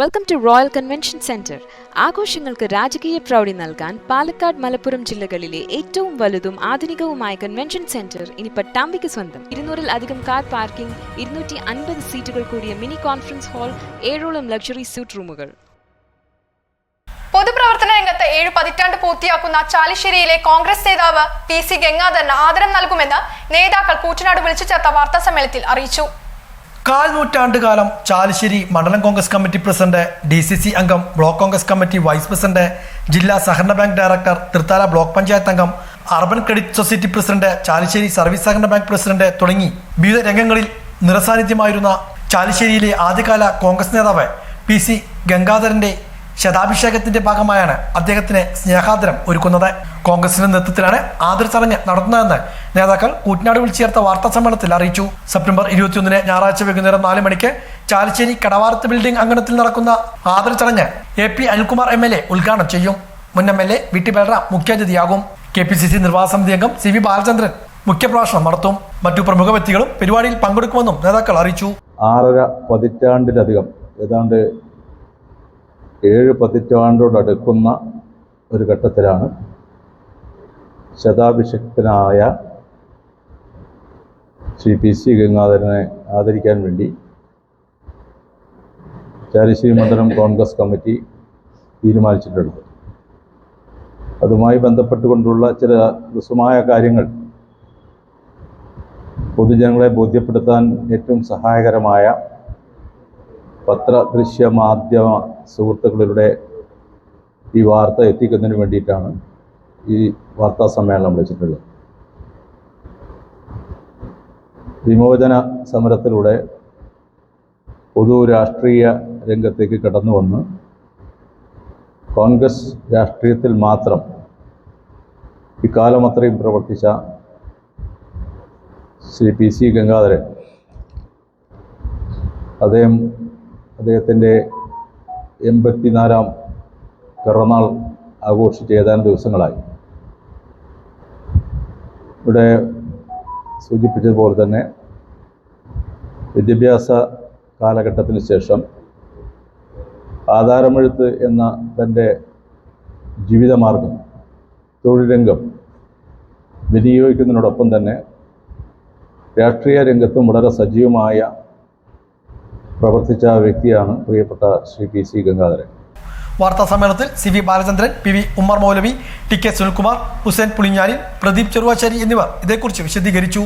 Welcome to royal convention centre ആഘോഷങ്ങൾക്ക് രാജകീയ പ്രൗഢി നൽകാൻ പാലക്കാട് മലപ്പുറം ജില്ലകളിലെ ഏറ്റവും വലുതും ആധുനികവുമായ കൺവെൻഷൻ സെന്റർ ഇനി പട്ടാമ്പിക്ക് സ്വന്തം. ഇരുന്നൂറിൽ അധികം കാർ പാർക്കിംഗ് ഇരുന്നൂറ്റി അൻപത് സീറ്റുകൾ കൂടിയ മിനി കോൺഫറൻസ് ഹാൾ ഏഴോളം ലക്ഷറി സ്യൂട്ട് റൂമുകൾ. പൊതുപ്രവർത്തന രംഗത്ത് ഏഴ് പതിറ്റാണ്ട് പൂർത്തിയാക്കുന്ന ചാലിശ്ശേരിയിലെ കോൺഗ്രസ് നേതാവ് പി സി ഗംഗാധരന് ആദരം നൽകുമെന്ന് നേതാക്കൾ കൂറ്റനാട് വിളിച്ചു ചേർത്ത വാർത്താസമ്മേളനത്തിൽ അറിയിച്ചു. കാൽ നൂറ്റാണ്ട് കാലം ചാലശ്ശേരി മണ്ഡലം Congress committee president D C C അംഗം block Congress committee vice president ജില്ലാ സഹകരണ bank director Thrithala block panchayat അംഗം urban credit society president Chalissery service സഹകരണ ബാങ്ക് പ്രസിഡന്റ് തുടങ്ങി വിവിധ രംഗങ്ങളിൽ നിറസാന്നിധ്യമായിരുന്ന ചാലിശ്ശേരിയിലെ ആദ്യകാല കോൺഗ്രസ് നേതാവ് പി സി ഗംഗാധരന്റെ ശതാഭിഷേകത്തിന്റെ ഭാഗമായാണ് അദ്ദേഹത്തിന് സ്നേഹാദരം ഒരുക്കുന്നത്. കോൺഗ്രസിന്റെ നേതൃത്വത്തിലാണ് ആദര ചടങ്ങ് നടത്തുന്നതെന്ന് നേതാക്കൾ കൂറ്റനാട് വിളിച്ചു ചേർത്ത വാർത്താ സമ്മേളനത്തിൽ അറിയിച്ചു. സെപ്റ്റംബർ ഇരുപത്തിയൊന്നിന് ഞായറാഴ്ച വൈകുന്നേരം നാല് മണിക്ക് ചാലിശ്ശേരി കടവാരത്ത് ബിൽഡിംഗ് അങ്കണത്തിൽ നടക്കുന്ന ആദര ചടങ്ങ് A P Anilkumar M L A ഉദ്ഘാടനം ചെയ്യും. മുൻ M L A V T Balram മുഖ്യാതിഥിയാകും. കെ പി സി സി നിർവാഹക സമിതി അംഗം സി വി ബാലചന്ദ്രൻ മുഖ്യപ്രഭാഷണം നടത്തും. മറ്റു പ്രമുഖ വ്യക്തികളും പരിപാടിയിൽ പങ്കെടുക്കുമെന്നും നേതാക്കൾ അറിയിച്ചു. ആറര പതിറ്റാണ്ടിലധികം ഏതാണ്ട് ഏഴ് പതിറ്റാണ്ടോടടുക്കുന്ന ഒരു ഘട്ടത്തിലാണ് ശതാഭിഷിക്തനായ ശ്രീ പി സി ഗംഗാധരനെ ആദരിക്കാൻ വേണ്ടി ചാരിശ്രീ മണ്ഡലം കോൺഗ്രസ് കമ്മിറ്റി തീരുമാനിച്ചിട്ടുണ്ട് അതുമായി ബന്ധപ്പെട്ടുകൊണ്ടുള്ള ചില ഹ്രസ്വമായ കാര്യങ്ങൾ പൊതുജനങ്ങളെ ബോധ്യപ്പെടുത്താൻ ഏറ്റവും സഹായകരമായ പത്ര ദൃശ്യ മാധ്യമ സുഹൃത്തുക്കളിലൂടെ ഈ വാർത്ത എത്തിക്കുന്നതിന് വേണ്ടിയിട്ടാണ് ഈ വാർത്താ സമ്മേളനം വിളിച്ചിട്ടുള്ളത്. വിമോചന സമരത്തിലൂടെ പൊതു രാഷ്ട്രീയ രംഗത്തേക്ക് കടന്നു വന്ന് കോൺഗ്രസ് രാഷ്ട്രീയത്തിൽ മാത്രം ഇക്കാലം അത്രയും പ്രവർത്തിച്ച ശ്രീ പി സി ഗംഗാധരൻ അദ്ദേഹം അദ്ദേഹത്തിന്റെ എൺപത്തിനാലാം പിറന്നാൾ ആഘോഷിച്ച് ഏതാനും ദിവസങ്ങളായി. ഇവിടെ സൂചിപ്പിച്ചതുപോലെ തന്നെ വിദ്യാഭ്യാസ കാലഘട്ടത്തിന് ശേഷം ആധാരമെഴുത്ത് എന്ന തന്റെ ജീവിതമാർഗം തൊഴിൽ വിനിയോഗിക്കുന്നതിനോടൊപ്പം തന്നെ രാഷ്ട്രീയ രംഗത്തും വളരെ സജീവമായ പ്രവർത്തിച്ച വ്യക്തിയാണ് പ്രിയപ്പെട്ട ശ്രീ പി സി ഗംഗാധരൻ. വാർത്താ സമ്മേളനത്തിൽ C V Balachandran P V Ummer Moulavi T K Sunilkumar Hussain പുളിഞ്ഞാലിൻ Pradeep Cheruvassery എന്നിവർ ഇതേക്കുറിച്ച് വിശദീകരിച്ചു.